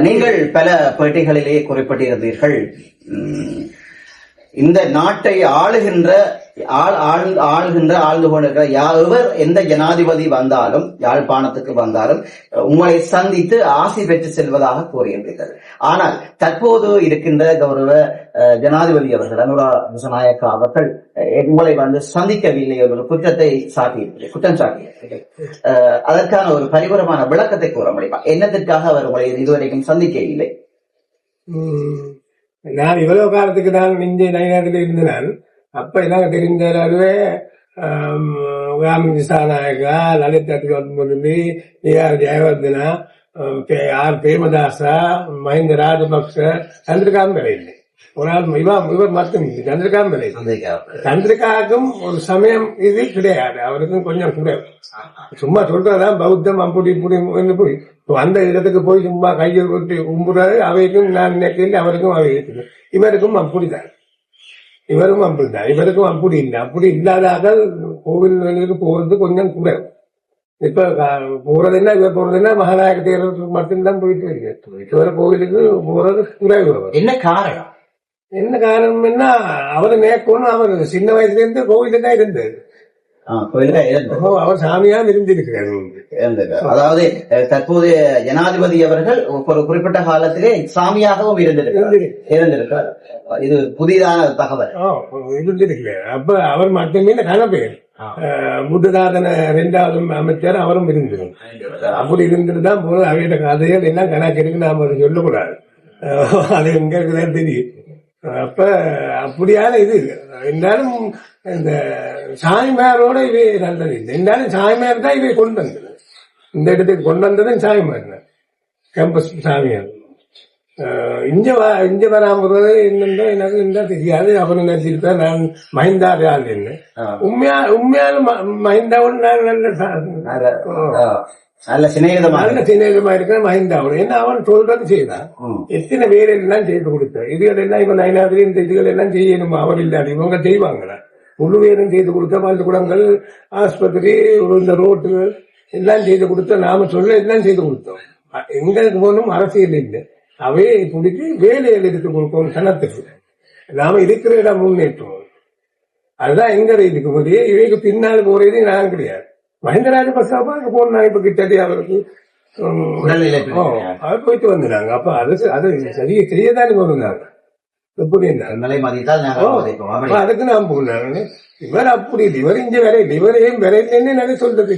நீங்கள் பல பேட்டிகளிலே குறிப்பிட்டிருந்தீர்கள். இந்த நாட்டை ஆளுகின்ற ஆள் ஆளுகின்ற ஆழ்ந்து கொண்டிருக்கிற யாவர் எந்த ஜனாதிபதி வந்தாலும் யாழ்ப்பாணத்துக்கு வந்தாலும் உங்களை சந்தித்து ஆசி பெற்று செல்வதாக கூறியிருந்தீர்கள் ஆனால் தற்போது இருக்கின்ற கௌரவ அஹ், ஜனாதிபதி அவர்கள் அனுரா விசநாயக்க அவர்கள் உங்களை வந்து சந்திக்கவில்லை என்ற ஒரு குற்றத்தை சாட்டியிருக்கிறது குற்றம் சாட்டியிருக்கிறது அதற்கான ஒரு பரிபூரமான விளக்கத்தை கூற முடியுமா? என்னத்திற்காக அவர் உங்களை இதுவரைக்கும் சந்திக்கவில்லை? நான் இவ்வளவு காலத்துக்கு நான் இந்திய நயனாட்டில் இருந்தேன் அப்ப எனக்கு தெரிந்த அளவே ராமன் திசாநாயகா லலித் ஏஆர் ஜெயவர்தனா பே- ஆர் பிரேமதாசா மஹிந்த ராஜபக்ச சந்திரகாந்த் கிடையாது இவர் மட்டும் இல்லை. சந்திரகாந்த் விளையில்லை சந்திக்க சந்திரிகாவுக்கும் ஒரு சமயம் இது கிடையாது. அவருக்கும் கொஞ்சம் கூட. சும்மா சொல்றதுதான் பௌத்தம் அப்படி இப்படி போய் அந்த இடத்துக்கு போய் சும்மா கையை கொட்டி கும்புறாரு அவைக்கும் நான் நினைக்கிறேன் அவருக்கும் அவை இருக்குது. இவருக்கும் அப்படிதான் இவரும் அப்படிதான் இவருக்கும் அப்படி இல்லை. அப்படி இல்லாதார்கள் கோவில்களுக்கு போறது கொஞ்சம் கூட. இப்ப க- போறது என்ன இவர் போறது என்ன மகாநாயக தேர்தலுக்கு மட்டும்தான் போயிட்டு இருக்கு இவர் கோவிலுக்கு போறது குறைவு என்ன காரணம்? என்ன காரணம் என்ன? அவரை மேற்கொண்டு அவர் சின்ன வயசுல இருந்து கோவில தான் இருந்தார். அவர் சாமியா இருந்திருக்கிறார். அதாவது தற்போதைய ஜனாதிபதி அவர்கள் ஒரு குறிப்பிட்ட காலத்திலே சாமியாகவும் இருந்திருக்கிறார். இருந்திருக்கிறார். இது புதிதான தகவல். இருந்திருக்கிறார். அப்ப அவர் மட்டுமே கனப்பேர் புத்ததாதன இரண்டாவது அமைச்சர் அவரும் இருந்தார் அப்படி இருந்துட்டு தான் போது அவையோட கதைகள் எல்லாம் கணக்கு இருக்கு நாம சொல்லக்கூடாது. அது எங்க இருக்குதான் தெரியும். அப்ப அப்படியான இது. இருந்தாலும் இந்த சாய்மாரோட இவை நல்லது. இல்லை இருந்தாலும் சாய்மார் தான் இவை கொண்டு வந்தது. இந்த இடத்துக்கு கொண்டு வந்ததும் சாய்மார் தான். கேம்பஸ் சாமியார். இங்க வ இங்க வராமல் என்னென்றோ எனக்கு என்ன தெரியாது. அவர் நினைச்சிருப்பேன் நான் மஹிந்தா ஆள் என்ன. உண்மையா உண்மையான ம- மஹிந்தாவோட நான் நல்ல நல்ல ஆ, நல்ல சிநேகமா இருக்கிற மஹிந்தாவோட என்ன அவன் சொல்றது செய்தான். எத்தனை பேர் எல்லாம் செய்து கொடுத்தார் இதுகள் எல்லாம் இவன் இந்த இதுகள் எல்லாம் செய்யணுமா அவர் இல்லாது இவங்க செய்வாங்களா முழு பேரும் செய்து கொடுத்த பள்ளிக்கூடங்கள் ஆஸ்பத்திரி இந்த ரோட்டுகள் எல்லாம் செய்து கொடுத்த நாம சொல்ல எல்லாம் செய்து கொடுத்தோம் எங்களுக்கு போனும் அரசியல் இல்லை அவையை பிடிச்சி வேலையில் எடுத்து கொடுக்கணும் சனத்துக்கு நாம இருக்கிற இடம் முன்னேற்றோம் அதுதான் எங்க இதுக்கு முடிய இவைக்கு பின்னால் போறது நான் கிடையாது மஹிந்த ராஜபக்சாவுக்கு அங்க போனா இப்ப கிட்டடி அவருக்கு அது போயிட்டு வந்துட்டாங்க அப்ப அது அது சரியா செய்யதானே போனாங்க எப்படி அதுக்கு நான் போனாங்க இவர் அப்படி. இவர் இங்க வரையில் இவர் ஏன் வரையிலன்னு எனக்கு சொல்றது